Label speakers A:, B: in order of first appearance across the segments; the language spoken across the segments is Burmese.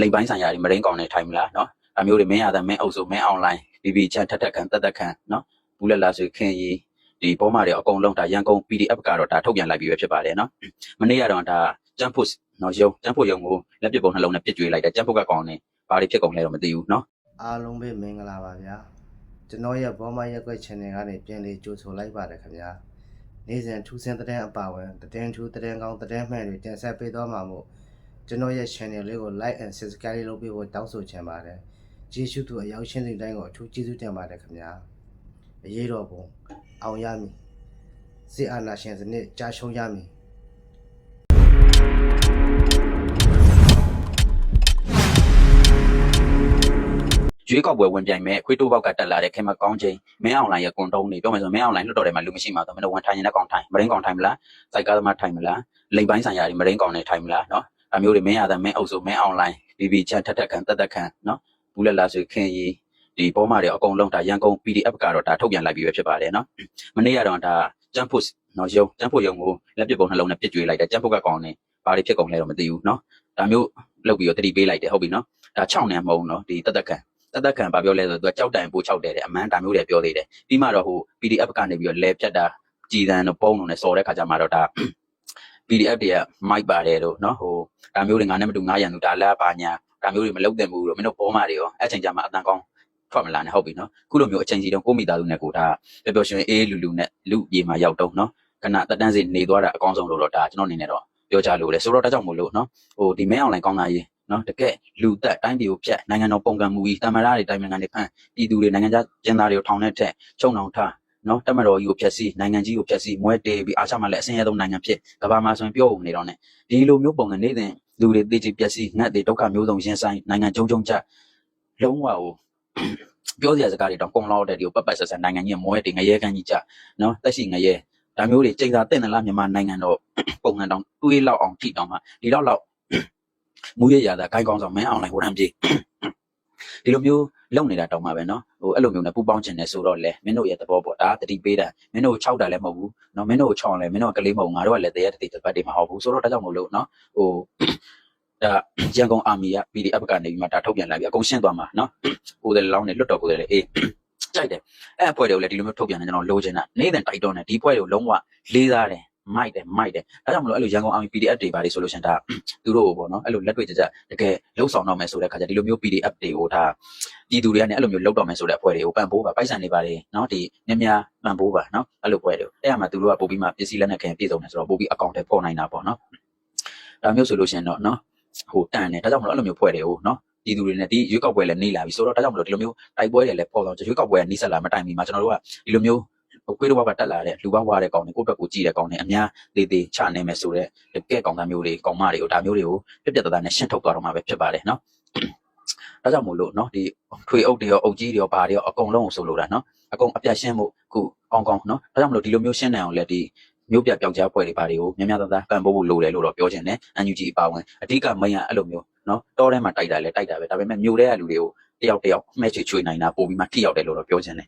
A: လိမ်ပိုင်းဆိုင်ရာတွေမရင်းကောင်းနေထိုင်မလားနော်ဒါမျိုးတွေမင်းရတဲ့မင်းအုပ်စုမင်းအွန်လိုင်းဘီဘီချန်ထက်ထက်ခံတက်တက်ခံနော်ဘူးလက်လာဆိုခင်ရီဒီပေါ်မှာတွေအကုန်လုံးဒါရန်ကုန် PDF ကတော့ဒါထုတ်ပြန်လိုက်ပြီးပဲဖြစ်ပါတယ်နော်မနေ့ကတော့ဒါကျန်းဖို့နော်ရုံကျန်းဖို့ရုံကိုလက်ပစ်ပုံနှလုံးနဲ့ပြစ်ကြွေးလိုက်တယ်ကျန်းဖို့ကကောင်နေဘာတွေဖြစ်ကုန်လဲတော့မသိဘူးနော်
B: အားလုံးပဲမင်္ဂလာပါဗျာကျွန်တော်ရဲ့ဘောမရက်ွက် channel ကနေပြန်လေးကြိုဆိုလိုက်ပါတယ်ခင်ဗျာနေ့စဉ်ထူးဆန်းတဲ့အပါဝင်သတင်းထူးသတင်းကောင်းသတင်းမှန်တွေတင်ဆက်ပေးသွားမှာမို့ ကျွန်တော်ရဲ့ channel လေးကို like and subscribe လုပ်ပေးဖို့တောင်းဆိုချင်ပါတယ်ကျေးဇူးတူအရောက်ရှင်းတဲ့တိုင်းကိုအထူးကျေးဇူးတင်ပါတယ်ခင်ဗျာအရေးတော်ပုံအောင်ရမည်စစ်အာဏာရှင်စနစ်ကြာရှုံးရမည်
A: ရွေးကောက်ပွဲဝင်ပြိုင်မဲ့ခွေးတိုးဘောက်ကတက်လာတဲ့ခင်မကောင်းချင်းမင်းအွန်လိုင်းရဲ့ကွန်တုံးတွေပြောမယ်ဆိုမင်းအွန်လိုင်းလွတ်တော်တယ်မှာလူမရှိမှာဆိုမင်းတို့ဝန်ထိုင်နေတဲ့ကောင်ထိုင်မရင်းကောင်ထိုင်မလားစိုက်ကားသမားထိုင်မလားလိမ်ပိုင်းဆိုင်ရာတွေမရင်းကောင်နေထိုင်မလားနော် ဒါမျိုးတွေမင်းရတဲ့မင်းအုပ်စုမင်းအွန်လိုင်းဘီဘီချန်ထက်ထက်ခံတက်တက်ခံနော်ဘူးလက်လာဆိုခင်ရီဒီပေါ်မှာတွေအကုန်လုံးဒါရန်ကုန် PDF ကတော့ဒါထုတ်ပြန်လိုက်ပြီးပဲဖြစ်ပါတယ်နော်မနေ့ကတော့ဒါကျန်းဖို့နော်ရုံကျန်းဖို့ရုံကိုလက်ပစ်ပုံနှလုံးနဲ့ပြစ်ကြွေးလိုက်တယ်ကျန်းဖို့ကကောင်နေဘာတွေဖြစ်ကုန်လဲတော့မသိဘူးနော်ဒါမျိုးလုပ်ပြီးတော့တတိပေးလိုက်တယ်ဟုတ်ပြီနော်ဒါ6နဲ့မဟုတ်နော်ဒီတက်တက်ခံတသက်ခံဘာပြောလဲဆိုတော့သူကကြောက်တိုင်ပို့6တယ်တဲ့အမှန်ဒါမျိုးတွေပြောသေးတယ်ပြီးမှတော့ဟို PDF ကနေပြီးတော့လဲဖြတ်တာကြည်တန်တော့ပုံလုံးနဲ့စော်တဲ့ခါကျမှတော့ဒါ PDF တွေကမိုက်ပါတယ်တို့နော်ဟိုဒါမျိုးတွေငါနဲ့မတူငါရန်သူဒါလာပါညာဒါမျိုးတွေမလုပ်တင်ဘူးတို့မင်းတို့ဘောမတွေရောအဲ့ချိန်ကျမှအတန်ကောင်းထွက်မလာနဲ့ဟုတ်ပြီနော်ခုလိုမျိုးအချိန်ကြီးတုန်းကိုမိသားစုနဲ့ကိုဒါပျော်ပျော်ရွှင်အေးလူလူနဲ့လူပြေမှာရောက်တော့နော်ခဏတက်တန်းစီနေသွားတာအကောင်းဆုံးလို့တော့ဒါကျွန်တော်အနေနဲ့တော့ပြောကြလို့လေဆိုတော့ဒါကြောင့်မို့လို့နော်ဟိုဒီမဲအွန်လိုင်းကောင်းတာကြီးနော်တကယ်လူသက်တိုင်းပြည်ကိုဖြတ်နိုင်ငံတော်ပုံကံမူကြီးတမရတွေတိုင်းနိုင်ငံတွေဖန်ပြည်သူတွေနိုင်ငံခြားကျင်းသားတွေကိုထောင်တဲ့ထက်ချုံအောင်ထား နော်တမတော်ကြီးကိုဖျက်ဆီးနိုင်ငံကြီးကိုဖျက်ဆီးမွဲတေးပြီးအားချမှလည်းအစင်းရဲဆုံးနိုင်ငံဖြစ်ကမ္ဘာမှာဆိုရင်ပြောဖို့နေတော့ ਨੇ ဒီလိုမျိုးပုံကနေတဲ့လူတွေသိချပျက်ဆီးငတ်တွေဒုက္ခမျိုးစုံရင်ဆိုင်နိုင်ငံကြုံကြုံချက်လုံးဝဟိုပြောစရာစကားတွေတော့ကုံလောက်တဲ့ဒီကိုပတ်ပတ်ဆက်ဆက်နိုင်ငံကြီးမွဲတေးငရဲကန်းကြီးကြနော်တက်ရှိငရဲဒါမျိုးတွေချိန်သာတင့်တယ်လားမြန်မာနိုင်ငံတော့ပုံမှန်တောင်တွေးလောက်အောင်ထိတောင်မှဒီတော့လောက်မူရရတာဂိုင်းကောင်းဆောင်မင်းအောင်လိုက်ဟိုတမ်းပြေး ဒီလိုမျိုးလုံနေတာတောင်းမှာပဲเนาะဟိုအဲ့လိုမျိုးနဲ့ပူပေါင်းချင်တယ်ဆိုတော့လေမင်းတို့ရဲ့သဘောပေါ့ဒါတတိပေးတာမင်းတို့6တာလည်းမဟုတ်ဘူးเนาะမင်းတို့6လဲမင်းတို့ကကလေးမဟုတ်ငါတို့ကလည်းတရက်တတိတစ်ပတ်တည်းမဟုတ်ဘူးဆိုတော့ဒါကြောင့်မလို့เนาะဟိုဒါရန်ကုန်အာမီက PDF ကနေပြီးမှဒါထုတ်ပြန်လိုက်ပြီအကုန်ရှင်းသွားမှာเนาะကိုယ်တယ်လောင်းနေလွတ်တော်ကိုယ်တယ်လေအေးကြိုက်တယ်အဲ့အဖွဲ့တွေကိုလည်းဒီလိုမျိုးထုတ်ပြန်နေကျွန်တော်လိုချင်တာနေတဲ့တိုက်တော့နေဒီဖွဲ့တွေကိုလုံးဝလေးစားတယ် မိုက်တယ်မိုက်တယ်ဒါကြောင့်မလို့အဲ့လိုရန်ကုန်အာမီ PDF တွေပါလေဆိုလို့ရှရင်ဒါသူတို့ပေါ့နော်အဲ့လိုလက်တွေ့ကြကြတကယ်လှုပ်ဆောင်တော့မယ်ဆိုတဲ့ခါကျဒီလိုမျိုး PDF တွေကိုဒါပြည်သူတွေကနေအဲ့လိုမျိုးလှုပ်တော့မယ်ဆိုတဲ့အဖွဲ့တွေကိုပံ့ပိုးပါပိုက်ဆံတွေပါလေနော်ဒီမြများပံ့ပိုးပါနော်အဲ့လိုပွဲတွေကိုအဲ့အမှသူတို့ကပို့ပြီးမှပစ္စည်းလက်နက်ခင်ပြည့်စုံတယ်ဆိုတော့ပို့ပြီးအကောင့်ထဲပေါ်နိုင်တာပေါ့နော်ဒါမျိုးဆိုလို့ရှရင်တော့နော်ဟိုတန်တယ်ဒါကြောင့်မလို့အဲ့လိုမျိုးဖွဲ့တွေကိုနော်ပြည်သူတွေနဲ့ဒီရွေးကောက်ပွဲလည်းနေလာပြီဆိုတော့ဒါကြောင့်မလို့ဒီလိုမျိုးတိုက်ပွဲတွေလည်းပေါ်တော့ရွေးကောက်ပွဲကနှိစက်လာမတိုင်မီမှာကျွန်တော်တို့ကဒီလိုမျိုးဟို ကွေးတော့ကတက်လာတဲ့လူပေါင်းဝါတဲ့ကောင်တွေကိုယ့်ဘက်ကိုကြည့်တဲ့ကောင်တွေအများသေးသေးချနေမယ်ဆိုတော့တကယ်ကောင်သားမျိုးတွေကောင်မတွေကိုဒါမျိုးတွေကိုပြက်ပြက်သားသားနဲ့ရှင်းထုတ်သွားတော့မှာပဲဖြစ်ပါတယ်နော်ဒါကြောင့်မို့လို့နော်ဒီထွေအုပ်တွေရောအုပ်ကြီးတွေရောဘာတွေရောအကုန်လုံးကိုဆိုလိုတာနော်အကုန်အပြတ်ရှင်းမှုခုအောင်ကောင်းနော်ဒါကြောင့်မလို့ဒီလိုမျိုးရှင်းနိုင်အောင်လဲဒီမျိုးပြပြောက်ကြားပွဲတွေဘာတွေကိုများများသားသားပံ့ပိုးဖို့လိုတယ်လို့တော့ပြောချင်တယ်အန်ယူဂျီအပါဝင်အဓိကမင်းကအဲ့လိုမျိုးနော်တောထဲမှာတိုက်တာလဲတိုက်တာပဲဒါပေမဲ့မျိုးတဲ့ကလူတွေကိုတယောက်တယောက်မှဲချွေချွေနိုင်တာပို့ပြီးမှထိရောက်တယ်လို့တော့ပြောချင်တယ်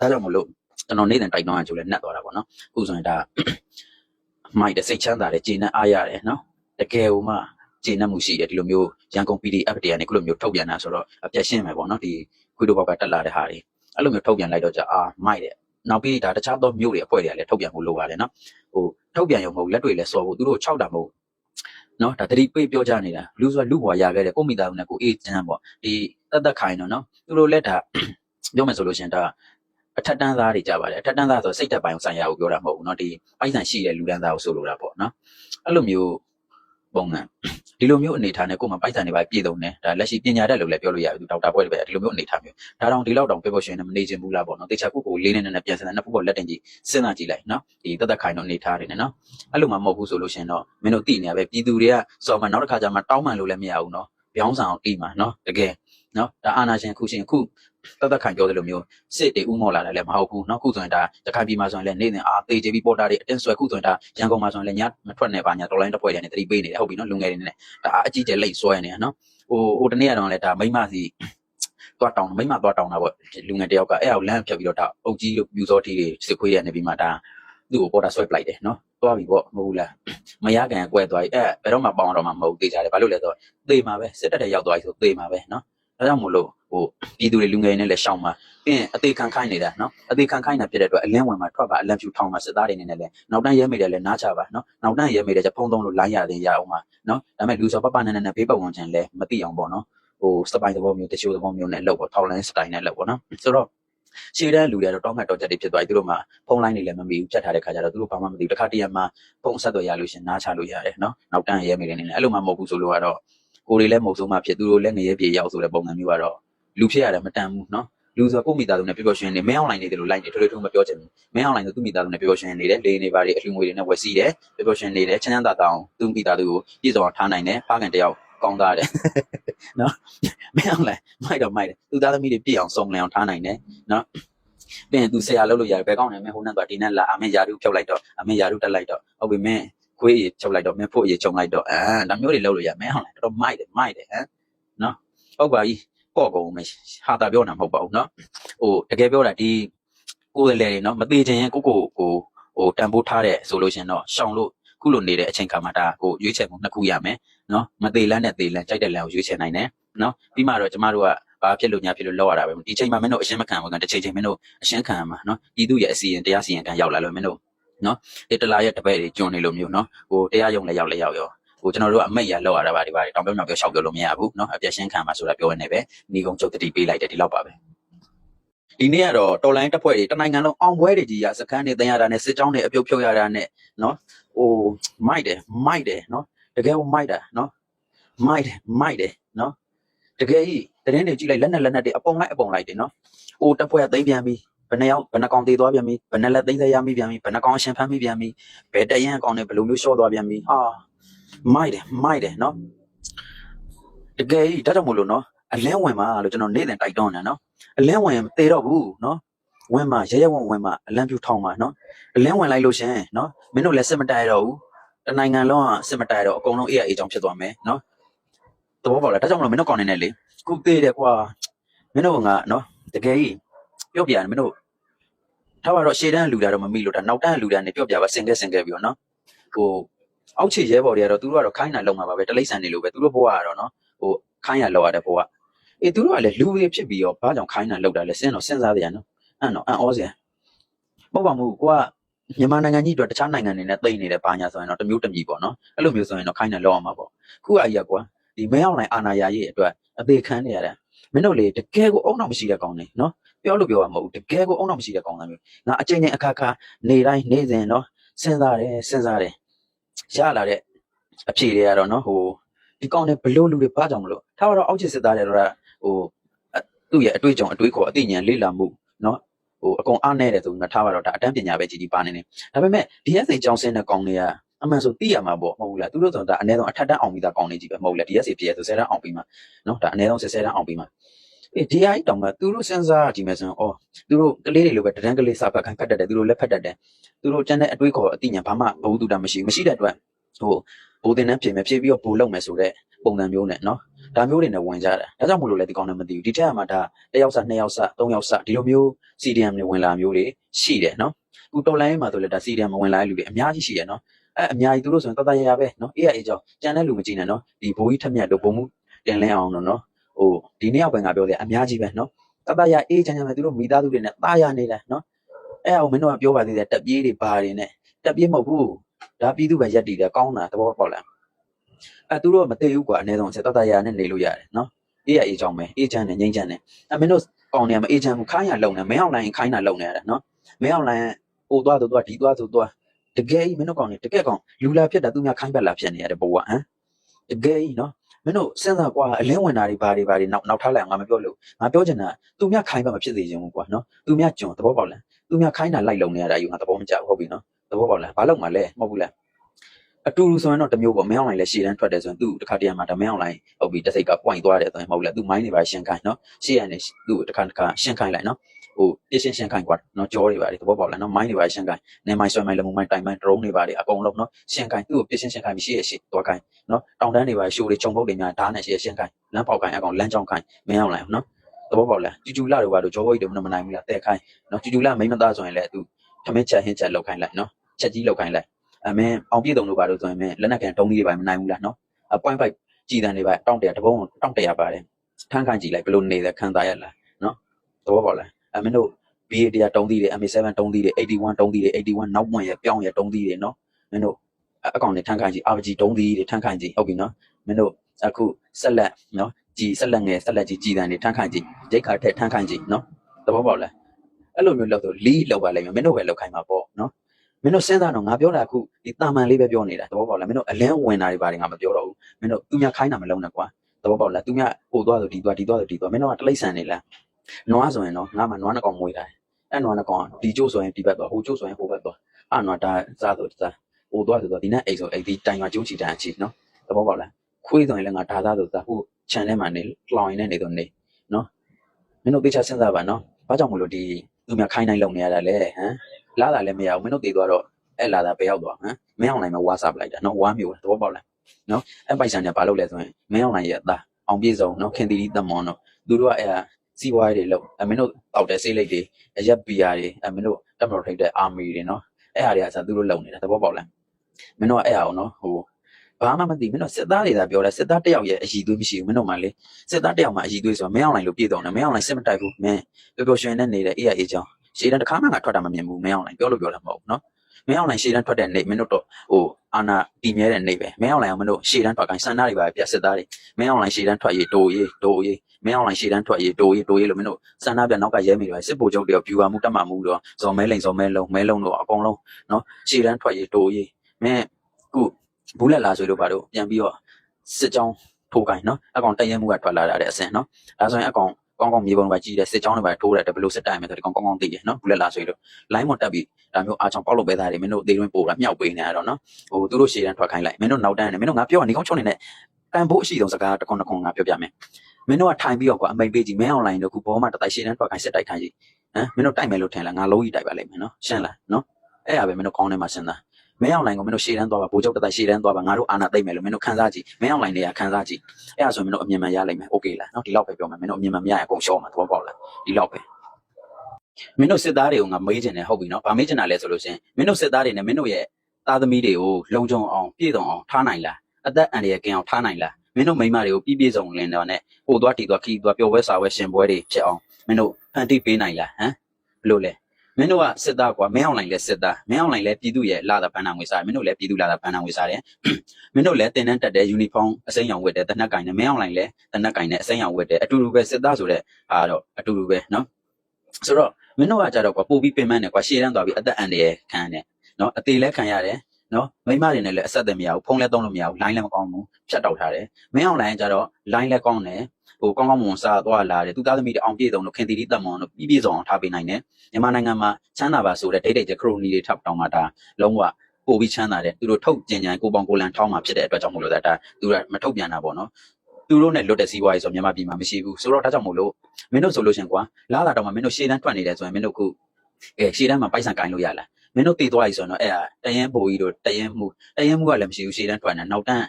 A: ဒါကြောင့်မလို့ ကျွန်တော်နေတဲ့တိုက်တော့အကျိုးလဲနှက်သွားတာပေါ့နော်အခုဆိုရင်ဒါမိုက်တဲ့စိတ်ချမ်းသာတဲ့ဂျင်းနဲ့အားရတယ်နော်တကယ်ဟိုမှဂျင်းနဲ့မှုရှိတယ်ဒီလိုမျိုးရန်ကုန် PDF တွေကနေခုလိုမျိုးထုတ်ပြန်တာဆိုတော့အပြတ်ရှင်းမယ်ပေါ့နော်ဒီခွေးတို့ဘောက်ကတက်လာတဲ့ဟာတွေအဲ့လိုမျိုးထုတ်ပြန်လိုက်တော့じゃအာမိုက်တယ်နောက်ပြီးဒါတခြားသောမျိုးတွေအဖွဲ့တွေကလည်းထုတ်ပြန်ဖို့လိုပါတယ်နော်ဟိုထုတ်ပြန်ရုံမဟုတ်လက်တွေလည်းစော်ဖို့သူတို့6တာမဟုတ်နော်ဒါတတိပေးပြောကြနေတာလူဆိုလူဘွာရခဲ့တဲ့ကိုမိသားစုနဲ့ကိုအေးချမ်းပေါ့ဒီတက်တက်ခိုင်တော့နော်သူတို့လက်ဒါပြောမယ်ဆိုလို့ရှင်ဒါ အထက်တန်းသားတွေကြပါတယ်အထက်တန်းသားဆိုစိတ်တက်ပိုင်းဆိုင်ရာကိုပြောတာမဟုတ်ဘူးเนาะဒီပိုက်ဆံရှိတဲ့လူတန်းသားကိုဆိုလိုတာပေါ့เนาะအဲ့လိုမျိုးပုံစံဒီလိုမျိုးအနေထားနဲ့ကိုယ်မှာပိုက်ဆံတွေပါပြည့်စုံတယ်ဒါလက်ရှိပညာတတ်လို့လည်းပြောလို့ရတယ်သူဒေါက်တာဘွဲတွေပဲဒီလိုမျိုးအနေထားမျိုးဒါတောင်ဒီလောက်တောင်ပြောဖို့ရှင်နေမနေချင်ဘူးလားပေါ့เนาะတေချာကိုကိုလေးနေနေပြန်စတဲ့နှစ်ဖက်ပေါ်လက်တင်ကြီးစဉ်းစားကြည့်လိုက်เนาะဒီတက်တက်ခိုင်တော့အနေထားတွေနဲ့เนาะအဲ့လိုမှမဟုတ်ဘူးဆိုလို့ရှင်တော့မင်းတို့သိနေရပဲပြည်သူတွေကစော်မှနောက်တစ်ခါကျမှတောင်းမှန်လို့လည်းမရဘူးเนาะပြောင်းဆောင်အောင်တီးမှာเนาะတကယ် နော်ဒါအာနာရှင်အခုရှင်အခုတသက်ခံပြောတယ်လို့မျိုးစစ်တေဥမော်လာတယ်လည်းမဟုတ်ဘူးနော်ခုဆိုရင်ဒါတခါပြီမှာဆိုရင်လည်းနေ့စဉ်အားသေချေပြီးပေါ်တာတွေအတင်းဆွဲခုဆိုရင်ဒါရန်ကုန်မှာဆိုရင်လည်းညမထွက်နဲ့ပါညာတော်လိုင်းတစ်ပွဲတည်းနဲ့တတိပေးနေတယ်ဟုတ်ပြီနော်လူငယ်တွေနဲ့ဒါအကြီးကျယ်လိတ်ဆွဲနေတယ်နော်ဟိုဟိုတနေ့ကတော့လည်းဒါမိမစီွားတောင်းမိမသွားတောင်းတာပေါ့လူငယ်တယောက်ကအဲ့အောင်လမ်းဖြတ်ပြီးတော့ဒါအုပ်ကြီးလို့ပြူစောတီးတွေစစ်ခွေးရနေပြီးမှဒါသူ့ကိုပေါ်တာဆွဲပလိုက်တယ်နော်သွားပြီပေါ့မဟုတ်လားမရကန်ကွဲသွားပြီအဲ့ဘယ်တော့မှပေါအောင်တော့မှမဟုတ်သေးကြတယ်ဘာလို့လဲဆိုတော့သေမှာပဲစစ်တပ်တွေရောက်သွားပြီဆိုသေမှာပဲနော် ဒါကြောင့်မို့လို့ဟိုပြည်သူတွေလူငယ်တွေနဲ့လည်းရှောင်မှာပြီးရင်အသေးခံခိုင်းနေတာနော်အသေးခံခိုင်းတာဖြစ်တဲ့အတွက်အလင်းဝင်မှာထွက်ပါအလံဖြူထောင်မှာစစ်သားတွေနေနဲ့လည်းနောက်တန်းရဲမိတယ်လည်းနားချပါနော်နောက်တန်းရဲမိတယ်ကျဖုံးသုံးလို့လိုင်းရတယ်ရအောင်ပါနော်ဒါပေမဲ့လူစောပပနဲ့နဲ့ဘေးပတ်ဝန်းကျင်လည်းမသိအောင်ပေါ့နော်ဟိုစပိုင်သဘောမျိုးတချို့သဘောမျိုးနဲ့လောက်ပေါ့ထောက်လိုင်းစတိုင်နဲ့လောက်ပေါ့နော်ဆိုတော့ရှေ့တန်းလူတွေကတော့တောင်းမှတ်တော့ချက်တွေဖြစ်သွားပြီသူတို့မှဖုန်းလိုင်းတွေလည်းမမီဘူးဖြတ်ထားတဲ့ခါကျတော့သူတို့ဘာမှမသိဘူးတစ်ခါတည်းမှဖုန်းဆက်သွယ်ရလို့ရှရင်နားချလို့ရတယ်နော်နောက်တန်းရဲမိတယ်နေနဲ့အဲ့လိုမှမဟုတ်ဘူးဆိုလို့ကတော့ ကိုယ်တွေလည်းမဟုတ်ဆုံးမှဖြစ်သူတို့လည်းငရဲပြေရောက်ဆိုတဲ့ပုံစံမျိုးကတော့လူဖြစ်ရတယ်မတန်ဘူးနော်လူဆိုကိုမိသားစုနဲ့ပြောပြောရှင်းနေမင်းအွန်လိုင်းနေတယ်လို့လိုက်နေထွေထွေထုံးမပြောချင်ဘူးမင်းအွန်လိုင်းဆိုသူမိသားစုနဲ့ပြောပြောရှင်းနေတယ်လေနေပါတွေအလှငွေတွေနဲ့ဝယ်စီးတယ်ပြောပြောရှင်းနေတယ်ချမ်းချမ်းသာသာအောင်သူမိသားစုကိုပြည့်စုံအောင်ထားနိုင်တယ်ဖခင်တယောက်ကောင်းသားတယ်နော်မင်းအွန်လိုင်းမိုက်တော့မိုက်တယ်သူသားသမီးတွေပြည့်အောင်စုံလင်အောင်ထားနိုင်တယ်နော်ပြီးရင်သူဆရာလုပ်လို့ရတယ်ဘယ်ကောင်းလဲမင်းဟိုနဲ့သွားဒီနဲ့လာအမေယာရုဖြုတ်လိုက်တော့အမေယာရုတက်လိုက်တော့ဟုတ်ပြီမင်း ခွေးရေချုပ်လိုက်တော့မင်းဖို့ရေချုံလိုက်တော့အာဒါမျိုးတွေလုပ်လို့ရမင်းဟုတ်လားတော်တော်မိုက်တယ်မိုက်တယ်ဟမ်နော်ဟုတ်ပါပြီပေါ့ကုန်မယ်ဟာတာပြောတာမဟုတ်ပါဘူးနော်ဟိုတကယ်ပြောတာဒီကိုယ်လေတွေနော်မသေးခြင်းကိုကိုကိုဟိုတန်ဖိုးထားတဲ့ဆိုလို့ရှင်တော့ရှောင်လို့ခုလိုနေတဲ့အချိန်ခါမှာဒါကိုရွေးချယ်မှုနှစ်ခုရမယ်နော်မသေးလန်းနဲ့သေးလန်းကြိုက်တဲ့လန်းကိုရွေးချယ်နိုင်တယ်နော်ပြီးမှတော့ကျမတို့ကဘာဖြစ်လို့ညာဖြစ်လို့လောက်ရတာပဲဒီချိန်မှာမင်းတို့အရှင်းမခံဘူးကတစ်ချိန်ချိန်မင်းတို့အရှင်းခံရမှာနော်ဤသူရဲ့အစီရင်တရားစီရင်ခံရောက်လာလို့မင်းတို့ နော်ဒီတလားရဲ့တပည့်တွေကျွန်းနေလို့မျိုးနော်ဟိုတရားရုံလည်းရောက်လည်းရောက်ရောဟိုကျွန်တော်တို့ကအမိတ်ရလောက်ရတာပါဒီပါတောင်ပြောင်ပြောင်ပြောရှောက်ပြောလို့မရဘူးနော်အပြည့်ရှင်းခံမှာဆိုတာပြောနေပဲညီကုန်းချုပ်တတိပေးလိုက်တယ်ဒီလောက်ပါပဲဒီနေ့ကတော့တော်လိုင်းတပ်ဖွဲ့တွေတနိုင်ငံလုံးအောင်ပွဲတွေကြီးရစကန်းတွေတင်ရတာနဲ့စစ်ကြောင်းတွေအပြုတ်ဖြုတ်ရတာနဲ့နော်ဟိုမိုက်တယ်မိုက်တယ်နော်တကယ်ကိုမိုက်တာနော်မိုက်တယ်မိုက်တယ်နော်တကယ်ကြီးတရင်တွေကြည့်လိုက်လက်နဲ့လက်နဲ့တွေအပုံလိုက်အပုံလိုက်တယ်နော်။ဟိုတပ်ဖွဲ့ကသိမ်းပြန်ပြီ။ ဘယ်နှယောက်ဘယ်နှကောင်သေးသွားပြန်ပြီ။ဘယ်နှလက်သိမ်းသက်ရမိပြန်ပြီ။ဘယ်နှကောင်ရှင်ဖမ်းမိပြန်ပြီ။ဘယ်တရင်အကောင်တွေဘယ်လိုမျိုးရှော့သွားပြန်ပြီ။ဟာမိုက်တယ်မိုက်တယ်နော်။တကယ်ကြီးဒါကြောင့်မို့လို့နော်အလင်းဝင်မှာလို့ကျွန်တော်နေ့စဉ်တိုက်တွန်းတယ်နော်။အလင်းဝင်သေတော့ဘူးနော်။ဝင်မှာရရဝင်ဝင်မှာအလံပြူထောင်းမှာနော်။အလင်းဝင်လိုက်လို့ရှင်နော်။မင်းတို့လည်းစစ်မတိုက်ရတော့ဘူး။တနိုင်ငံလုံးကစစ်မတိုက်ရတော့အကုန်လုံးအေးအေးချောင်းဖြစ်သွားမယ်နော်။သဘောပေါက်လားဒါကြောင့်မလို့မင်းတို့ကောင်းနေနဲ့လေ။ခုသေးတယ်ကွာမင်းတို့ကနော်တကယ်ကြီးပြောပြရတယ်မင်းတို့ ထားပါတော့ရှေ့တန်းလူတာတော့မမိလို့ဒါနောက်တန်းလူတာနဲ့ပြောပြပါစင်ကဲစင်ကဲပြီးတော့နော်ဟိုအောက်ခြေရဲဘော်တွေကတော့သူတို့ကတော့ခိုင်းတာလုံမှာပါပဲတလိမ့်ဆန်နေလို့ပဲသူတို့ဘဝကတော့နော်ဟိုခိုင်းရလောက်ရတဲ့ဘဝအေးသူတို့ကလည်းလူတွေဖြစ်ပြီးတော့ဘာကြောင့်ခိုင်းတာလောက်တာလဲစဉ်းတော့စဉ်းစားကြရနော်အဲ့တော့အံ့ဩစရာမဟုတ်ပါဘူးကိုကမြန်မာနိုင်ငံကြီးအတွက်တခြားနိုင်ငံတွေနဲ့တိတ်နေတယ်ဘာညာဆိုရင်တော့တစ်မျိုးတစ်မျိုးပေါ့နော်အဲ့လိုမျိုးဆိုရင်တော့ခိုင်းတယ်လောက်အောင်မှာပေါ့ခုအကြီးကွာဒီမဲအောင်လိုင်းအာနာယာရဲ့အတွက်အသေးခံနေရတယ်မင်းတို့လေတကယ်ကိုအုံနောက်မရှိတဲ့ကောင်နေနော် ပြောလို့ပြောရမှာမဟုတ်ဘူးတကယ်ကိုအုံနောက်မရှိတဲ့ကောင်သားမျိုးငါအချိန်ချင်းအခါခါနေတိုင်းနေစဉ်နော်စဉ်းစားတယ်စဉ်းစားတယ်ရလာတဲ့အဖြေတွေကတော့နော်ဟိုဒီကောင်နဲ့ဘလို့လူတွေဘာကြောင့်မလို့ထားပါတော့အောက်ချစ်စစ်သားတွေတော့ဟိုအသူ့ရဲ့အတွေ့အကြုံအတွေးခေါ်အသိဉာဏ်လေ့လာမှုနော်ဟိုအကုန်အားနေတယ်ဆိုရင်တော့ထားပါတော့ဒါအတန်းပညာပဲကြီးကြီးပါနေနေဒါပေမဲ့ DSA ကျောင်းဆင်းတဲ့ကောင်တွေကအမှန်ဆိုသိရမှာပေါ့မဟုတ်ဘူးလားသူတို့ဆိုတော့ဒါအနည်းဆုံးအထက်တန်းအောင်ပြီးသားကောင်းနေကြီးပဲမဟုတ်ဘူးလား DSA ပြည့်ဆို10တန်းအောင်ပြီးမှနော်ဒါအနည်းဆုံး10တန်းအောင်ပြီးမှ ဒီအိုက်တောင်ကသူတို့စဉ်းစားကြည့်မယ်ဆိုရင်အော်သူတို့ကလေးတွေလိုပဲတဒန်းကလေးစာဖတ်ခံဖတ်တတ်တယ်သူတို့လက်ဖတ်တတ်တယ်သူတို့ကျန်တဲ့အတွေးခေါ်အသိဉာဏ်ဘာမှဘဝတုတာမရှိမရှိတဲ့အတွက်ဟိုဘိုးတင်နှံဖြည့်မယ်ဖြည့်ပြီးတော့ဘိုးလောက်မယ်ဆိုတဲ့ပုံစံမျိုးနဲ့နော်ဒါမျိုးတွေနဲ့ဝင်ကြတာဒါကြောင့်မလို့လဲဒီကောင်လည်းမသိဘူးဒီထက်ကမှဒါတစ်ယောက်စနှစ်ယောက်စသုံးယောက်စဒီလိုမျိုး CDM တွေဝင်လာမျိုးတွေရှိတယ်နော်ခုတော်လိုင်းမှာဆိုလဲဒါ CDM မဝင်လာတဲ့လူတွေအများကြီးရှိတယ်နော်အဲအများကြီးသူတို့ဆိုရင်တော်တော်ရရပဲနော်အေးရအေးကြောင့်ကြံတဲ့လူမကြည့်နဲ့နော်ဒီဘိုးကြီးထက်မြတ်တို့ဘုံမှုတင်လဲအောင်နော် ဟိုဒီနေ့ရောက်ပိုင်းကပြောလေအများကြီးပဲနော်တတရအေးချမ်းချမ်းပဲသူတို့မိသားစုတွေနဲ့တာယာနေလဲနော်အဲ့အောင်မင်းတို့ကပြောပါသေးတယ်တက်ပြေးတွေဘာတွေနဲ့တက်ပြေးမဟုတ်ဘူးဒါပြည်သူပဲရက်တည်တယ်ကောင်းတာသဘောပေါက်လားအဲသူတို့ကမသိဘူးကွာအနည်းဆုံးချက်တတရနဲ့နေလို့ရတယ်နော်အေးရအေးချောင်းပဲအေးချမ်းနဲ့ငိမ့်ချမ်းနဲ့အမင်းတို့ကောင်းနေမှာအေးချမ်းမှုခိုင်းရလုံနေမင်းအောင်လိုင်းခိုင်းတာလုံနေရတယ်နော်မင်းအောင်လိုင်းဟိုသွားသူသွားဒီသွားသူသွားတကယ်ကြီးမင်းတို့ကောင်းနေတကယ်ကောင်းလူလာဖြစ်တာသူများခိုင်းပတ်လာဖြစ်နေရတဲ့ဘဝဟမ်တကယ်ကြီးနော် မင်းတို့စဉ်းစားကွာအလင်းဝင်တာတွေဘာတွေဘာတွေနောက်နောက်ထားလိုက်အောင်ငါမပြောလို့ငါပြောချင်တာသူများခိုင်းပတ်မဖြစ်စေချင်ဘူးကွာနော်သူများကြုံသဘောပေါက်လားသူများခိုင်းတာလိုက်လုံနေရတာယူငါသဘောမကျဘူးဟုတ်ပြီနော်သဘောပေါက်လားဘာလို့မှလဲမဟုတ်ဘူးလား အတူတူဆိုရင်တော့တစ်မျိုးပေါ့မင်းအောင်လိုင်းလည်းရှေ့တန်းထွက်တယ်ဆိုရင်သူ့တခါတည်းမှာဒါမင်းအောင်လိုင်းဟုတ်ပြီတစ်စိတ်က point သွားတယ်ဆိုရင်မဟုတ်ဘူးလားသူမိုင်းနေပါရှင်းခိုင်းနော်ရှေ့ရနေသူ့တခါတခါရှင်းခိုင်းလိုက်နော်ဟိုပြရှင်းရှင်းခိုင်းကွာနော်ကြောတွေပါလေသဘောပေါက်လားနော်မိုင်းတွေပါရှင်းခိုင်းနေမိုင်းဆွဲမိုင်းလမုံမိုင်းတိုင်မိုင်း drone တွေပါလေအကုန်လုံးနော်ရှင်းခိုင်းသူ့ကိုပြရှင်းရှင်းခိုင်းပြီးရှေ့ရရှေ့သွားခိုင်းနော်တောင်တန်းတွေပါရှိုးတွေခြုံပုတ်တွေများဓာတ်နဲ့ရှေ့ရရှင်းခိုင်းလမ်းပေါက်ခိုင်းအကောင်လမ်းကြောင်းခိုင်းမင်းအောင်လိုက်နော်သဘောပေါက်လားကျူကျူလာတွေပါတော့ကြောဘိတ်တွေမမနိုင်ဘူးလားတဲ့ခိုင်းနော်ကျူကျူလာမိမသားဆိုရင်လည်းသူထမင်းချက်ဟင်းချက်လောက်ခိုင်းလိုက်နော်ချက်ကြီးလောက်ခိုင်းလိုက် အမင်းအောင်ပြည့်တုံတို့ပါလို့ဆိုရင်မင်းလက်နက်ကန်တုံးကြီးတွေပါမနိုင်ဘူးလားနော်အ point 5ကြည်တန်တွေပါတောင့်တရာတပုံးတောင့်တရာပါတယ်ထန်းခန့်ကြည့်လိုက်ဘယ်လိုနေတဲ့ခံစားရလားနော်သဘောပေါက်လားအမင်းတို့ BA တရားတုံးသီးတွေ MA7 တုံးသီးတွေ81တုံးသီးတွေ81နောက်ပွင့်ရပြောင်းရတုံးသီးတွေနော်မင်းတို့အကောင်တွေထန်းခန့်ကြည့် RPG တုံးသီးတွေထန်းခန့်ကြည့်ဟုတ်ပြီနော်မင်းတို့အခုဆက်လက်နော်ကြည်ဆက်လက်ငယ်ဆက်လက်ကြည်ကြည်တန်တွေထန်းခန့်ကြည့်ဂျိတ်ခါထက်ထန်းခန့်ကြည့်နော်သဘောပေါက်လားအဲ့လိုမျိုးလောက်ဆိုလီးလောက်ပါလိမ့်မယ်မင်းတို့ပဲလောက်ခိုင်းမှာပေါ့နော် မင်းတို့စဉ်းစားတော့ငါပြောတာအခုဒီတာမန်လေးပဲပြောနေတာသဘောပေါက်လားမင်းတို့အလင်းဝင်တာတွေပါတယ်ငါမပြောတော့ဘူးမင်းတို့သူများခိုင်းတာမလုံးနဲ့ကွာသဘောပေါက်လားသူများဟိုသွားဆိုဒီသွားဒီသွားဆိုဒီသွားမင်းတို့ကတလိမ့်ဆန်နေလားနွားဆိုရင်တော့ငါမှနွားနှစ်ကောင်မွေးတာအဲ့နွားနှစ်ကောင်ဒီကျိုးဆိုရင်ဒီဘက်သွားဟိုကျိုးဆိုရင်ဟိုဘက်သွားအဲ့နွားဒါစားဆိုစားဟိုသွားဆိုတော့ဒီနဲ့အိမ်ဆိုအိမ်ဒီတိုင်ရွာကျိုးချီတန်အချီနော်သဘောပေါက်လားခွေးဆိုရင်လည်းငါဒါသားဆိုစားဟိုခြံထဲမှာနေလောင်ရင်နေတော့နေနော်မင်းတို့သိချစဉ်းစားပါနော်ဘာကြောင့်မလို့ဒီသူများခိုင်းနိုင်လုံနေရတာလဲဟမ် လာတာလည်းမရဘူးမင်းတို့တည်သွားတော့အဲ့လာတာပဲရောက်သွားဟမ်မင်းအောင်နိုင်မှာဝါစားပလိုက်တာနော်ဝါမျိုးသဘောပေါက်လားနော်အဲ့ပိုက်ဆံเนี่ยဘာလုပ်လဲဆိုရင်မင်းအောင်နိုင်ရဲ့အသားအောင်ပြေဆုံးနော်ခင်တီတီတက်မွန်နော်သူတို့ကအဲ့ဟာစီးပွားရေးတွေလုပ်အမင်းတို့တောက်တဲ့ဆေးလိပ်တွေအရက်ဘီယာတွေအမင်းတို့တက်မတော်ထိတ်တဲ့အာမီတွေနော်အဲ့ဟာတွေကဆာသူတို့လုပ်နေတာသဘောပေါက်လားမင်းတို့ကအဲ့ဟာကိုနော်ဟိုဘာမှမသိမင်းတို့စစ်သားတွေသာပြောတယ်စစ်သားတစ်ယောက်ရဲ့အည်သွေးမရှိဘူးမင်းတို့မှလေစစ်သားတစ်ယောက်မှအည်သွေးဆိုတော့မင်းအောင်နိုင်လို့ပြေတော့တယ်မင်းအောင်နိုင်စစ်မတိုက်ဘူးမင်းပျော်ပျော်ရွှင်ရွှင်နဲ့နေတဲ့အေးရအေးချောင်း ရှေ့တန်းတစ်ခါမှငါထွက်တာမမြင်ဘူးမင်းအောင်နိုင်ပြောလို့ပြောတာမဟုတ်ဘူးနော်မင်းအောင်နိုင်ရှေ့တန်းထွက်တဲ့နေမင်းတို့တော့ဟိုအာနာတီမြဲတဲ့နေပဲမင်းအောင်နိုင်အောင်မင်းတို့ရှေ့တန်းထွက်ခိုင်းစန္ဒတွေပါပြစစ်သားတွေမင်းအောင်နိုင်ရှေ့တန်းထွက်ရေးတိုးရေးတိုးရေးမင်းအောင်နိုင်ရှေ့တန်းထွက်ရေးတိုးရေးတိုးရေးလို့မင်းတို့စန္ဒပြနောက်ကရဲမိတွေစစ်ဗိုလ်ချုပ်တွေဖြူပါမှုတက်မှမှုတော့ဇော်မဲလိန်ဇော်မဲလုံးမဲလုံးတော့အကုန်လုံးနော်ရှေ့တန်းထွက်ရေးတိုးရေးမင်းခုဘူးလက်လာဆိုလို့ပါတော့ပြန်ပြီးတော့စစ်ကြောင်းထိုးခိုင်းနော်အကောင်တရဲမှုကထွက်လာတာတဲ့အဆင်နော်ဒါဆိုရင်အကောင် ကောင်းကောင်းမြေပုံတွေကြီးတယ်စစ်ကြောင်းတွေပါထိုးတယ်ဘယ်လိုစစ်တိုင်မယ်ဆိုဒီကောင်ကောင်းကောင်းသိတယ်နော်ဘူးလက်လာဆိုလို့ line မတက်ပြီးဒါမျိုးအားချောင်းပေါက်လို့ပဲသားတယ်မင်းတို့သေးတွင်းပို့တာမြောက်ပေးနေရတော့နော်ဟိုသူတို့ရှေ့တန်းထွက်ခိုင်းလိုက်မင်းတို့နောက်တန်းနေမင်းတို့ငါပြောရနေကောင်းချုံနေနဲ့တန်ဖို့အရှိဆုံးစကားတစ်ခုတစ်ခုငါပြောပြမယ်မင်းတို့ကထိုင်ပြီးတော့ကွာအမိန်ပေးကြည့်မင်း online တို့ခုဘောမှာတတိုက်ရှေ့တန်းထွက်ခိုင်းစစ်တိုက်ခိုင်းကြည့်ဟမ်မင်းတို့တိုက်မယ်လို့ထင်လားငါလုံးကြီးတိုက်ပါလိမ့်မယ်နော်ရှင်းလားနော်အဲ့ဒါပဲမင်းတို့ကောင်းနေမှာစဉ်းစား မင်း online ကိုမင်းတို့ရှေ့တန်းသွားပါဘိုးချုပ်တတိုက်ရှေ့တန်းသွားပါငါတို့အာနာသိမ့်မယ်လို့မင်းတို့ခံစားကြည့်မင်း online တွေကခံစားကြည့်အဲ့ဒါဆိုမင်းတို့အမြင်မှန်ရလိမ့်မယ် okay လားနော်ဒီလောက်ပဲပြောမယ်မင်းတို့အမြင်မှန်မရရင်အကုန်ရှော့မှာသဘောပေါက်လားဒီလောက်ပဲမင်းတို့စစ်သားတွေကိုငါမေးချင်တယ်ဟုတ်ပြီနော်။ဗာမေးချင်တာလဲဆိုလို့ရှရင်မင်းတို့စစ်သားတွေနဲ့မင်းတို့ရဲ့သားသမီးတွေကိုလုံခြုံအောင်ပြည့်စုံအောင်ထားနိုင်လား။အသက်အန္တရာယ်ကင်းအောင်ထားနိုင်လား။မင်းတို့မိန်းမတွေကိုပြည့်ပြည့်စုံလင်တော့နဲ့ဟိုသွားတီသွားခီးသွားပျော်ပွဲစာပွဲရှင်ပွဲတွေဖြစ်အောင်မင်းတို့ဖန်တီးပေးနိုင်လားဟမ်ဘယ်လို့လဲ မင်းတို့ကစစ်သားကွာမင်းအောင်နိုင်လဲစစ်သားမင်းအောင်နိုင်လဲပြည်သူရဲ့လာတာပန်းနာငွေစားတယ်မင်းတို့လည်းပြည်သူလာတာပန်းနာငွေစားတယ်မင်းတို့လည်းတင်တန်းတက်တဲ့ယူနီဖောင်းအစိမ်းရောင်ဝတ်တဲ့တနက်ကင်နဲ့မင်းအောင်နိုင်လဲတနက်ကင်နဲ့အစိမ်းရောင်ဝတ်တဲ့အတူတူပဲစစ်သားဆိုတဲ့ဟာတော့အတူတူပဲနော်ဆိုတော့မင်းတို့ကကြတော့ကွာပို့ပြီးပင်ပန်းတယ်ကွာရှေ့တန်းသွားပြီးအသက်အန္တရာယ်ခံရတယ်နော်အသေးလဲခံရတယ်နော်မိမတွေနဲ့လည်းအဆက်အသွယ်မရဘူးဖုန်းလည်းသုံးလို့မရဘူး line လည်းမကောင်းဘူးဖြတ်တောက်ထားတယ်မင်းအောင် line ကြတော့ line လည်းကောင်းတယ် ဟိုကောင်းကောင်းမွန်မွန်စားသွားလာတယ်သူသားသမီးတွေအောင်ပြည့်စုံလို့ခင်တီတီတက်မွန်လို့ပြီးပြည့်စုံအောင်ထားပေးနိုင်တယ်မြန်မာနိုင်ငံမှာချမ်းသာပါဆိုတဲ့ဒိတ်ဒိတ်ကျခရိုနီတွေထောက်တောင်းမှာဒါလုံးဝပို့ပြီးချမ်းသာတယ်သူတို့ထုတ်ကြင်ကြံကိုပေါင်ကိုလန်ထောင်းမှာဖြစ်တဲ့အတွက်ကြောင့်မို့လို့ဒါသူကမထုတ်ပြန်တာပေါ့နော်သူတို့နဲ့လွတ်တဲ့စီးပွားရေးဆိုမြန်မာပြည်မှာမရှိဘူးဆိုတော့ဒါကြောင့်မို့လို့မင်းတို့ဆိုလို့ရှင်ကွာလာလာတော့မှမင်းတို့ရှေ့တန်းထွက်နေတယ်ဆိုရင်မင်းတို့ခုအဲရှေ့တန်းမှာပိုက်ဆံကင်လို့ရလားမင်းတို့တည်သွားပြီဆိုရင်တော့အဲ့ဒါတရင်ဘူကြီးတို့တရင်မှုတရင်မှုကလည်းမရှိဘူးရှေ့တန်းထွက်နေနောက်တန်း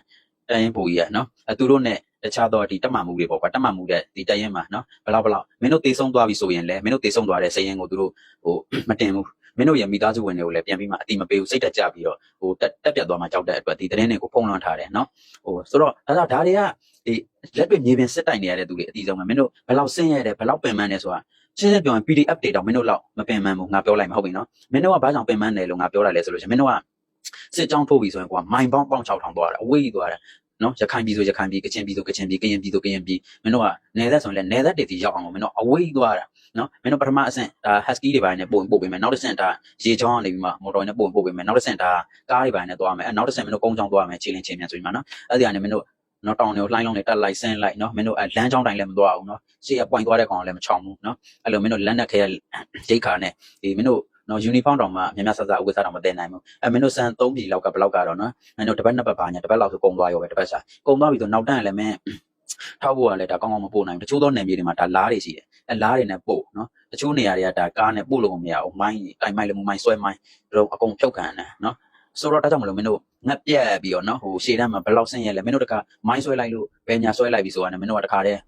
A: တရင်ဘူကြီးကနော်အဲသူတို့နဲ့ တခြားတော့ဒီတက်မှမှုတွေပေါ့ကွာတက်မှမှုတဲ့ဒီတရင်မှာနော်ဘလောက်ဘလောက်မင်းတို့တေဆုံးသွားပြီဆိုရင်လည်းမင်းတို့တေဆုံးသွားတဲ့စရင်ကိုသူတို့ဟိုမတင်ဘူးမင်းတို့ရဲ့မိသားစုဝင်တွေကိုလည်းပြန်ပြီးမှအတိမပေးဘူးစိတ်တက်ကြပြီးတော့ဟိုတက်တက်ပြတ်သွားမှကြောက်တဲ့အတွက်ဒီတရင်တွေကိုဖုံးလွှမ်းထားတယ်နော်ဟိုဆိုတော့ဒါတော့ဒါတွေကဒီလက်တွေ့မြေပြင်စစ်တိုင်နေရတဲ့သူတွေအတီးဆုံးပဲမင်းတို့ဘယ်လောက်ဆင်းရဲတယ်ဘယ်လောက်ပင်ပန်းတယ်ဆိုတာရှင်းရှင်းပြောရင် PDF တွေတော့မင်းတို့လောက်မပင်ပန်းဘူးငါပြောလိုက်မှာဟုတ်ပြီနော်မင်းတို့ကဘာကြောင့်ပင်ပန်းတယ်လို့ငါပြောလိုက်လဲဆိုလို့ရှိရင်မင်းတို့ကစစ်ကြောင်းထိုးပြီဆိုရင်ကွာမိုင်ပေါင်းပေါင်း6000သွားတာအဝေးကြီးသွားတာ နော်ရခိုင်ပြည်ဆိုရခိုင်ပြည်ကချင်ပြည်ဆိုကချင်ပြည်ကရင်ပြည်ဆိုကရင်ပြည်မင်းတို့ကနေသက်ဆိုရင်လည်းနေသက်တွေစီရောက်အောင်မင်းတို့အဝေးကြီးသွားတာနော်မင်းတို့ပထမအဆင့်ဒါ husky တွေပိုင်းနဲ့ပို့ပို့ပေးမယ်နောက်တစ်ဆင့်ဒါရေချောင်းကနေပြီးမှမော်တော်နဲ့ပို့ပို့ပေးမယ်နောက်တစ်ဆင့်ဒါကားတွေပိုင်းနဲ့သွားမယ်အဲနောက်တစ်ဆင့်မင်းတို့ကုန်းချောင်းသွားမယ်ခြေလင်းခြေမြန်ဆိုပြီးမှနော်အဲ့ဒီကနေမင်းတို့နော်တောင်တွေကိုလှိုင်းလုံးတွေတက်လိုက်ဆင်းလိုက်နော်မင်းတို့အဲလမ်းချောင်းတိုင်းလည်းမသွားဘူးနော်ရှေ့ကပွိုင်သွားတဲ့ကောင်ကလည်းမချောင်ဘူးနော်အဲ့လိုမင်းတို့လက်နက်ခဲရိတ်ခါနဲ့ဒီမင်းတို့ နော်ယူနီဖောင်းတောင်မှမြများဆဆအဝတ်စားတောင်မတည်နိုင်ဘူးအဲမင်းတို့စံ3ပြည်လောက်ကဘယ်လောက်ကတော့နော်မင်းတို့တစ်ပတ်နှစ်ပတ်ပါညာတစ်ပတ်လောက်ဆိုကုံသွားရောပဲတစ်ပတ်စာကုံသွားပြီဆိုနောက်တန်းလည်းမင်းထောက်ဖို့ကလည်းဒါကောင်းကောင်းမပို့နိုင်ဘူးတချို့သောနယ်မြေတွေမှာဒါလားတွေရှိတယ်အဲလားတွေနဲ့ပို့နော်တချို့နေရာတွေကဒါကားနဲ့ပို့လို့မရဘူးမိုင်းတိုင်မိုင်းလည်းမိုင်းဆွဲမိုင်းတို့အကုန်ဖြုတ်ခံတယ်နော်ဆိုတော့ဒါကြောင့်မလို့မင်းတို့ငက်ပြက်ပြီးတော့နော်ဟိုရှေ့တန်းမှာဘယ်လောက်ဆင်းရဲလဲမင်းတို့တခါမိုင်းဆွဲလိုက်လို့ဘယ်ညာဆွဲလိုက်ပြီဆိုတာနဲ့မင်းတို့ကတခါတည်း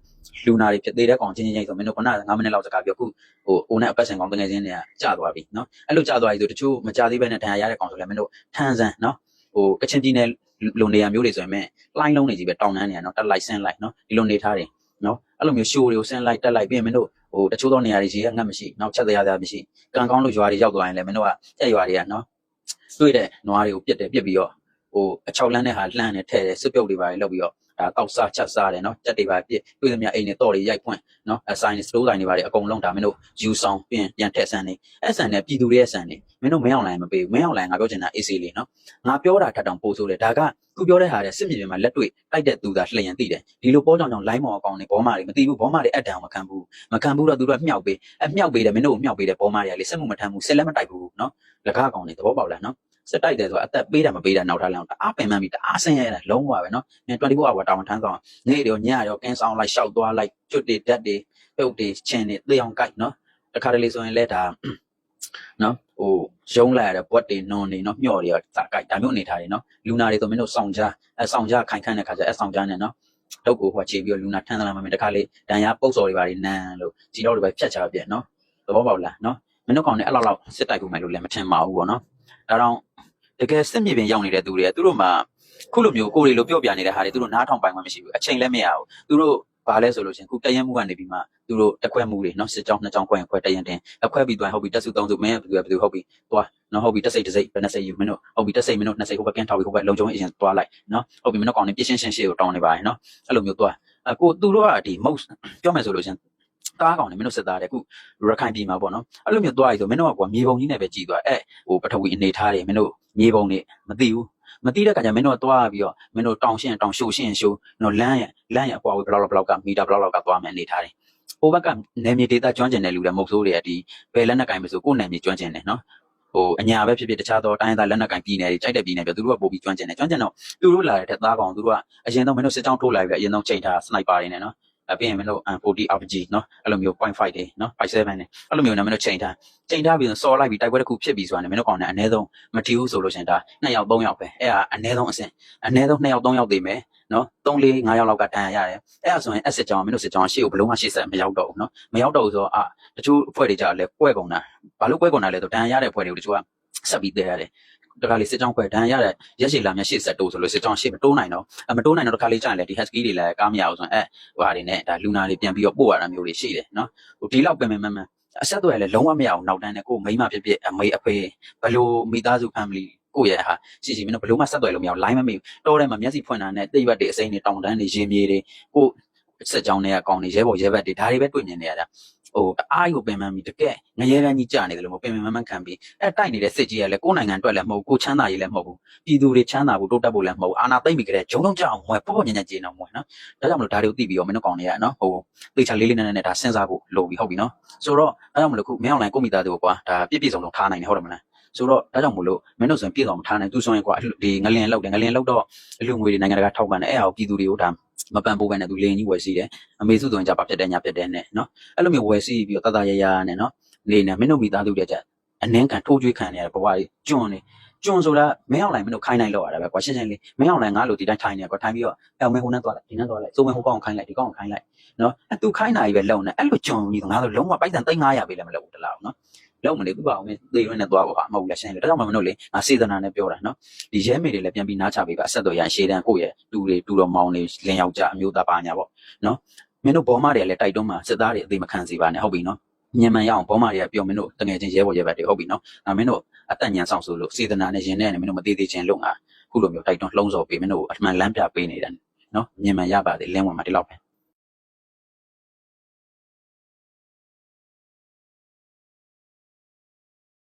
A: လူနာတွေဖြစ်သေးတဲ့ကောင်ချင်းချင်းချင်းဆိုမင်းတို့ခုနက9မိနစ်လောက်စကားပြောခုဟိုအိုနဲ့အပတ်စံကောင်တကယ်ချင်းတွေကကြာသွားပြီနော်အဲ့လိုကြာသွားပြီဆိုတချို့မကြာသေးပဲနဲ့ဒဏ်ရာရတဲ့ကောင်ဆိုလည်းမင်းတို့ထန်းဆန်းနော်ဟိုကချင်ပြည်နယ်လုံနေရမျိုးတွေဆိုရင်မင်းလိုင်းလုံးနေကြီးပဲတောင်းနှမ်းနေရနော်တက်လိုက်ဆင်းလိုက်နော်ဒီလိုနေထားတယ်နော်အဲ့လိုမျိုးရှိုးတွေကိုဆင်းလိုက်တက်လိုက်ပြီးရင်မင်းတို့ဟိုတချို့သောနေရာတွေကြီးကငတ်မရှိနောက်ချက်တရားတရားမရှိကံကောင်းလို့ရွာတွေရောက်သွားရင်လည်းမင်းတို့ကချက်ရွာတွေကနော်တွေ့တဲ့နွားတွေကိုပြစ်တယ်ပြစ်ပြီးတော့ဟိုအချောက်လန်းတဲ့ဟာလှမ်းနေထဲတယ်စွပ်ပြုတ်တွေပါလောက်ပြီးတော့ ဒါတောက်စားချက်စားတယ်နော်ကြက်တွေပါပြစ်တွေ့သမျှအိမ်တွေတော့တွေရိုက်ဖွင့်နော်အဆိုင်စတိုးဆိုင်တွေပါတွေအကုန်လုံးဒါမင်းတို့ယူဆောင်ပြင်ပြန်ထက်ဆန်းနေအဲ့ဆန်နဲ့ပြည်သူတွေရဲ့ဆန်နေမင်းတို့မင်းအောင်လိုင်းမပေးဘူးမင်းအောင်လိုင်းငါပြောချင်တာ AC လေးနော်ငါပြောတာထပ်တောင်ပို့ဆိုတယ်ဒါကခုပြောတဲ့ဟာတဲ့စစ်မြေပြင်မှာလက်တွေ့တိုက်တဲ့သူသာလျင်သိတယ်ဒီလိုပေါ်ကြောင်ကြောင် line မော်အကောင်တွေဘောမာတွေမသိဘူးဘောမာတွေအက်တန်မခံဘူးမခံဘူးတော့သူတို့ကမြှောက်ပေးအမြှောက်ပေးတယ်မင်းတို့ကိုမြှောက်ပေးတယ်ဘောမာတွေကလေစစ်မှုမထမ်းဘူးစစ်လက်မတိုက်ဘူးနော်လကားကောင်တွေသဘောပေါက်လားနော် စစ်တိုက်တယ်ဆိုအသက်ပေးတာမပေးတာနောက်ထားလောက်တအားပင်ပန်းပြီးတအားဆင်းရဲတာလုံးဝပဲနော်။24 hour တာဝန်ထမ်းဆောင်နေ့ရောညရောကင်းဆောင်လိုက်ရှောက်သွားလိုက်ကျွတ်တွေဓာတ်တွေပြုတ်တွေချင်းတွေသေအောင်ကြိုက်နော်။တခါတလေဆိုရင်လည်းဒါနော်ဟိုရုံးလိုက်ရတဲ့ဘွက်တွေနွန်တွေနော်မျှော်တွေရောစာကြိုက်ဒါမျိုးအနေထားတွေနော်လူနာတွေဆိုမင်းတို့စောင့်ကြအဲစောင့်ကြခိုင်ခန့်တဲ့ခါကျအဲစောင့်ကြနေနော်။တော့ကိုဟိုခြေပြီးတော့လူနာထမ်းသလားမမင်းတခါလေဒဏ်ရာပုတ်စော်တွေပါနေနန်းလို့ကြီးတော့တွေပဲဖြတ်ချပြက်နော်။သဘောပေါက်လားနော်။မင်းတို့ကောင်လည်းအဲ့လောက်လောက်စစ်တိုက်ဖို့မယ်လို့လည်းမထင်ပါဘူးပေါ့နော်။ဒါတော့ တကယ်စစ်မြေပြင်ရောက်နေတဲ့သူတွေကသူတို့မှခုလိုမျိုးကိုယ်တွေလိုပြောပြနေတဲ့ဟာတွေသူတို့နားထောင်ပိုင်မှမရှိဘူးအချိန်လည်းမရဘူးသူတို့ဘာလဲဆိုလို့ချင်းခုတရင်မှုကနေပြီးမှသူတို့တက်ခွဲမှုတွေနော်စစ်ကြောင်းနှစ်ကြောင်းခွဲရင်ခွဲတရင်တင်အခွဲပြီးသွားဟုတ်ပြီတက်စုသုံးစုမင်းဘယ်သူဘယ်သူဟုတ်ပြီသွားနော်ဟုတ်ပြီတက်စိတ်တစ်စိတ်ဘယ်နှစိတ်ယူမင်းတို့ဟုတ်ပြီတက်စိတ်မင်းတို့နှစ်စိတ်ဟိုဘက်ကင်းထောက်ပြီးဟိုဘက်လုံချုံအရင်သွားလိုက်နော်ဟုတ်ပြီမင်းတို့ကောင်နေပြင်းရှင်းရှင်းရှေ့ကိုတောင်းနေပါရင်နော်အဲ့လိုမျိုးသွားအကိုသူတို့ကဒီ most ပြောမယ်ဆိုလို့ချင်း ကားကောင်နေမင်းတို့စစ်သားတယ်ခုရခိုင်ပြည်မှာပေါ့နော်အဲ့လိုမျိုးသွားရည်ဆိုမင်းတို့ကကွာမြေပုံကြီးနဲ့ပဲကြည်သွားအဲ့ဟိုပထဝီအနေထားတွေမင်းတို့မြေပုံနေမသိဘူးမသိတဲ့ခါကျမင်းတို့ကသွားပြီးတော့မင်းတို့တောင်ရှင်းတောင်ရှို့ရှင်းရှို့နော်လမ်းရလမ်းရအကွာဝေးဘယ်လောက်ဘယ်လောက်ကမီတာဘယ်လောက်လောက်ကသွားမယ်အနေထားတယ်ဟိုဘက်ကနေမြေဒေတာကျွမ်းကျင်တဲ့လူတွေမဟုတ်ဆိုးတွေကဒီဘယ်လက်နက်ကင်မဆိုကိုယ်နယ်မြေကျွမ်းကျင်တယ်နော်ဟိုအညာပဲဖြစ်ဖြစ်တခြားသောတိုင်းသားလက်နက်ကင်ပြည်နယ်တွေကြိုက်တဲ့ပြည်နယ်ပြသူတို့ကပို့ပြီးကျွမ်းကျင်တယ်ကျွမ်းကျင်တော့သူတို့လာတဲ့ထက်သားကောင်သူတို့ကအရင်တော့မင်းတို့စစ်ကြောင်းထိုးလိုက်ပြီးအရင်တော့ချိန်ထားစနိုက်ပါတွေနဲ့နော် အပြင်မင်းတို့ 40 RPG နော်အဲ့လိုမျိုး0.5တွေနော်57နဲ့အဲ့လိုမျိုးနဲ့မင်းတို့ချိန်ထားချိန်ထားပြီးစော်လိုက်ပြီးတိုက်ပွဲတစ်ခုဖြစ်ပြီးဆိုတာနဲ့မင်းတို့ကောင်နဲ့အနည်းဆုံးမထီဘူးဆိုလို့ရှင်ဒါ2ယောက်3ယောက်ပဲအဲ့ဒါအနည်းဆုံးအဆင့်အနည်းဆုံး2ယောက်3ယောက်သေးမယ်နော်3 4 5ယောက်လောက်ကတန်ရရတယ်အဲ့ဒါဆိုရင် asset ကြောင်မင်းတို့စစ်ကြောင်ရှေ့ကိုဘလုံးမှရှေ့ဆက်မရောက်တော့ဘူးနော်မရောက်တော့ဘူးဆိုတော့အာတချို့အဖွဲ့တွေကြလဲပွဲကုန်တာဘာလို့ပွဲကုန်တာလဲဆိုတန်ရတဲ့အဖွဲ့တွေကိုတချို့ကဆက်ပြီးတည်ရတယ် တခါလေစစ်ကြောင်းခွဲတန်ရတဲ့ရက်ရှည်လာမြရှေ့ဆက်တိုးဆိုလို့စစ်ကြောင်းရှေ့မတိုးနိုင်တော့အမတိုးနိုင်တော့တခါလေကြာရင်လေဒီ husky တွေလည်းကားမရအောင်ဆိုရင်အဲဟိုဟာတွေနဲ့ဒါလူနာတွေပြန်ပြီးတော့ပို့ရတာမျိုးတွေရှိတယ်နော်ဟိုဒီလောက်ပင်ပင်မမအဆက်အသွယ်လည်းလုံးဝမရအောင်နောက်တန်းနဲ့ကိုမိမဖြစ်ဖြစ်အမေအဖေဘလို့မိသားစု family ကိုယ့်ရဲ့ဟာရှိရှိမင်းတို့ဘလို့မှဆက်သွယ်လို့မရအောင် line မမေဘူးတော့ထဲမှာမျက်စိဖွင့်တာနဲ့တိတ်ရွက်တွေအစိမ်းတွေတောင်တန်းတွေရင်မြေတွေကိုစက်ကြောင်းတွေကကောင်းနေရဲဘော်ရဲဘက်တွေဒါတွေပဲတွေ့မြင်နေရတာ ဟိုအားကိုပင်ပန်းပြီးတကယ်ငရဲတန်းကြီးကြာနေတယ်လို့မပင်ပင်မမခံပြီးအဲတိုက်နေတဲ့စစ်ကြီးကလည်းကိုယ်နိုင်ငံအတွက်လည်းမဟုတ်ကိုချမ်းသာရေးလည်းမဟုတ်ဘူးပြည်သူတွေချမ်းသာဖို့တိုးတက်ဖို့လည်းမဟုတ်အာနာသိမ့်ပြီးကြတဲ့ဂျုံလုံးကြအောင်မွဲပေါ့ပေါ့ညံ့ညံ့ကျင်းအောင်မွဲနော်ဒါကြောင့်မလို့ဒါတွေကိုသိပြီးတော့မင်းတို့ကောင်းနေရနော်ဟိုသေချာလေးလေးနက်နက်နဲ့ဒါစဉ်းစားဖို့လိုပြီဟုတ်ပြီနော်ဆိုတော့ဒါကြောင့်မလို့ခုမင်းအောင်လိုင်းကိုမိသားစုကိုကွာဒါပြည့်ပြည့်စုံစုံထားနိုင်တယ်ဟုတ်တယ်မလား ဆိုတော့ဒါကြောင့်မလို့မင်းတို့ဆိုရင်ပြည့်စုံမထားနိုင်သူဆိုရင်ကွာဒီငလင်လောက်တယ်ငလင်လောက်တော့အလူငွေတွေနိုင်ငံတကာထောက်ပံ့တယ်အဲ့ဟာကိုပြည်သူတွေကိုဒါမပန်ပိုးပဲနဲ့သူလင်းကြီးဝယ်စီတယ်အမေစုဆိုရင်ကြပါဖြစ်တယ်ညာဖြစ်တယ်နဲ့နော်အဲ့လိုမျိုးဝယ်စီပြီးတော့တတရရနဲ့နော်နေနေမင်းတို့မိသားစုတွေကြအနှင်းခံထိုးကျွေးခံနေရတဲ့ဘဝကြီးကျွန်းနေ ကျွန်းဆိုတာမင်းအောင်လိုင်းမင်းတို့ခိုင်းနိုင်လောက်ရတာပဲကွာရှင်းရှင်းလေးမင်းအောင်လိုင်းငါလိုဒီတိုင်းထိုင်နေကွာထိုင်ပြီးတော့အဲမင်းဟိုနဲ့သွားလိုက်ဒီနဲ့သွားလိုက်စိုးမင်းဟိုကောင်ခိုင်းလိုက်ဒီကောင်ခိုင်းလိုက်နော်အဲသူခိုင်းတာကြီးပဲလုံနေအဲ့လိုကျွန်းကြီးငါတို့လုံးဝပိုက်ဆံ3900ပေးလည်းမလုပ်ဘူးတလားနော်လုံးမနေသူ့ဘာအောင်မင်းသေရင်းနဲ့သွားပါမဟုတ်လားရှင်းလေဒါကြောင့်မမတို့လေငါစေတနာနဲ့ပြောတာနော်ဒီရဲမေတွေလည်းပြန်ပြီးနားချပေးပါအဆက်တော်ရန်ရှေးတန်းကိုယ့်ရဲ့တူတွေတူတော်မောင်တွေလင်ယောက်ျားအမျိုးသားပါညာပေါ့နော်မင်းတို့ဘောမတွေကလည်းတိုက်တွန်းမှာစစ်သားတွေအသေးမခံစီပါနဲ့ဟုတ်ပြီနော်ညံ မှန်ရအောင်ဘောမတွေကပြောမင်းတို့တငယ်ချင်းရဲဘော်ရဲဘက်တွေဟုတ်ပြီနော်ဒါမင်းတို့အသက်ညံဆောင်ဆိုလို့စေတနာနဲ့ရင်နဲ့မင်းတို့မသေးသေးချင်းလုံငါခုလိုမျိုးတိုက်တွန်းလှုံ့ဆော်ပေးမင်းတို့အမှန်လမ်းပြပေးနေတယ်နော်ညံမှန်ရပါသေးလင်းဝင်မှာဒီလောက်ပဲ